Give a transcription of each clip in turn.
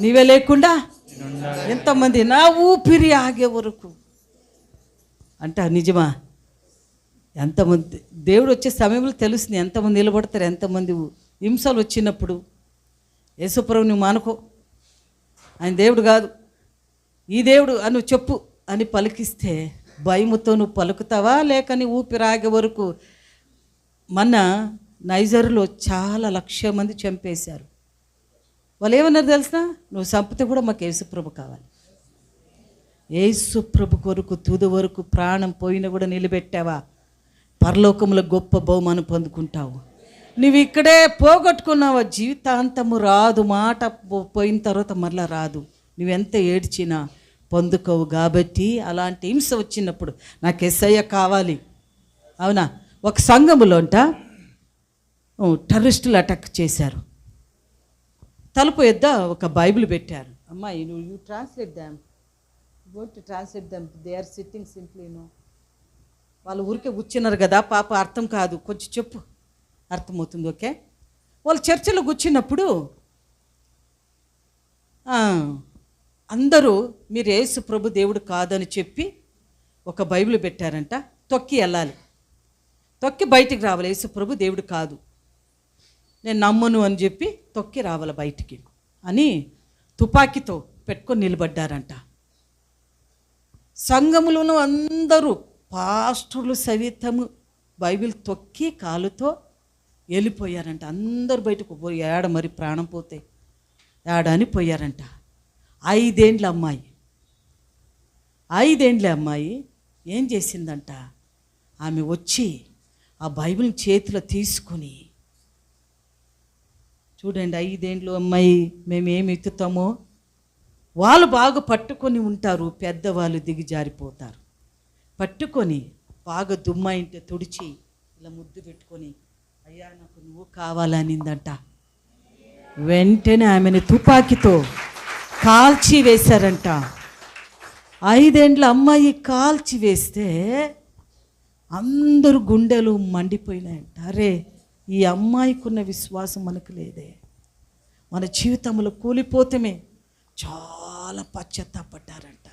నీవే లేకుండా ఎంతమంది నా ఊపిరి ఆగే వరకు. అంట నిజమా? ఎంతమంది దేవుడు వచ్చే సమయంలో తెలుస్తుంది ఎంతమంది నిలబడతారు ఎంతమంది హింసలు వచ్చినప్పుడు. యేసుప్రభు నువ్వు మానుకో. ఆయన దేవుడు కాదు. ఈ దేవుడు అని నువ్వు చెప్పు అని పలికిస్తే భయముతో నువ్వు పలుకుతావా? లేక నీ ఊపిరాగే వరకు. మన నైజర్లో చాలా లక్ష మంది చంపేశారు. వాళ్ళు ఏమన్నారు తెలిసిన నువ్వు చంపితే కూడా మాకు యేసుప్రభు కావాలి. యేసుప్రభు కొరకు తుది వరకు ప్రాణం పోయినా కూడా నిలబెట్టావా? పరలోకంలో గొప్ప బహుమానం పొందుకుంటావు. నువ్వు ఇక్కడే పోగొట్టుకున్నావా? జీవితాంతము రాదు. మాట పో- పోయిన తర్వాత మరలా రాదు. నువ్వెంత ఏడ్చినా పొందుకోవు కాబట్టి అలాంటి హింస వచ్చినప్పుడు నాకు ఎస్ఐ కావాలి. అవునా? ఒక సంఘములో అంట టెర్రరిస్టులు అటాక్ చేశారు. తలుపు ఎద్ద ఒక బైబిల్ పెట్టారు. అమ్మాయి నువ్వు you translate them got to translate them they are sitting simply no వాళ్ళు ఊరికే కూర్చున్నారు కదా పాప అర్థం కాదు. కొంచెం చెప్పు. అర్థమవుతుంది ఓకే? వాళ్ళు చర్చలో కూర్చున్నప్పుడు అందరూ మీరు యేసు ప్రభు దేవుడు కాదని చెప్పి ఒక బైబిల్ పెట్టారంట. తొక్కి వెళ్ళాలి. తొక్కి బయటికి రావాలి. యేసు ప్రభు దేవుడు కాదు. నేను నమ్మను అని చెప్పి తొక్కి రావాలి బయటికి. అని తుపాకీతో పెట్టుకొని నిలబడ్డారంట. సంఘములను అందరూ పాస్టర్లు సవితము బైబిల్ తొక్కి కాలుతో వెళ్ళిపోయారంట. అందరు బయటకు పోయి ఏడ మరి ప్రాణం పోతే? ఏడ అని పోయారంట. ఐదేండ్ల అమ్మాయి. ఐదేండ్ల అమ్మాయి ఏం చేసిందంట? ఆమె వచ్చి ఆ బైబిల్ చేతిలో తీసుకొని చూడండి ఐదేండ్లు అమ్మాయి మేము ఏమి ఎత్తుతామో. వాళ్ళు బాగా పట్టుకొని ఉంటారు పెద్దవాళ్ళు దిగి జారిపోతారు. పట్టుకొని బాగా దుమ్మాయింటే తుడిచి ఇలా ముద్దు పెట్టుకొని అయ్యా నాకు నువ్వు కావాలనిందంట. వెంటనే ఆమెను తుపాకీతో కాల్చి వేశారంట. ఐదేండ్ల అమ్మాయి కాల్చి వేస్తే అందరూ గుండెలు మండిపోయినాయంట. అరే ఈ అమ్మాయికున్న విశ్వాసం మనకు లేదే. మన జీవితంలో కూలిపోతమే చాలా పశ్చాత్తాపడ్డారంట.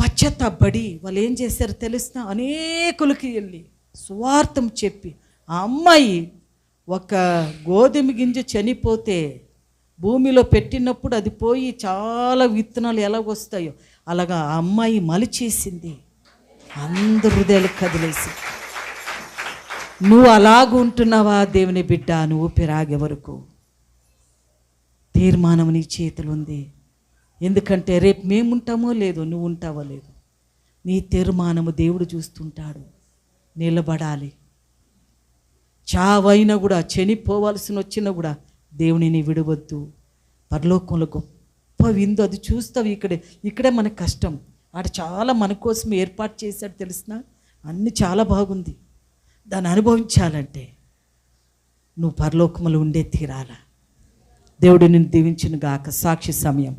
పశ్చాత్తాపడి వాళ్ళు ఏం చేశారో తెలుసిన అనేకులకి వెళ్ళి స్వార్థం చెప్పి ఆ అమ్మాయి ఒక గోధుమ గింజ చనిపోతే భూమిలో పెట్టినప్పుడు అది పోయి చాలా విత్తనాలు ఎలా వస్తాయో అలాగా ఆ అమ్మాయి మలిచేసింది. అందరు హృదయాలు కదిలేసింది. నువ్వు అలాగుంటున్నావా దేవుని బిడ్డ? నువ్వు పిరాగే వరకు. తీర్మానం నీ చేతులు ఉంది ఎందుకంటే రేపు మేముంటామో లేదో నువ్వు ఉంటావో లేదు. నీ తీర్మానము దేవుడు చూస్తుంటాడు. నిలబడాలి. చావైనా కూడా చనిపోవాల్సిన వచ్చినా కూడా దేవునిని విడవద్దు. పరలోకంలో గొప్ప విందు అది చూస్తావు ఇక్కడే. ఇక్కడే మన కష్టం. ఆడ చాలా మన కోసం ఏర్పాటు చేశాడు తెలిసిన? అన్ని చాలా బాగుంది. దాన్ని అనుభవించాలంటే నువ్వు పరలోకములు ఉండే తీరాలా? దేవుడు నిన్ను దీవించిన గాక సాక్షి సమయం.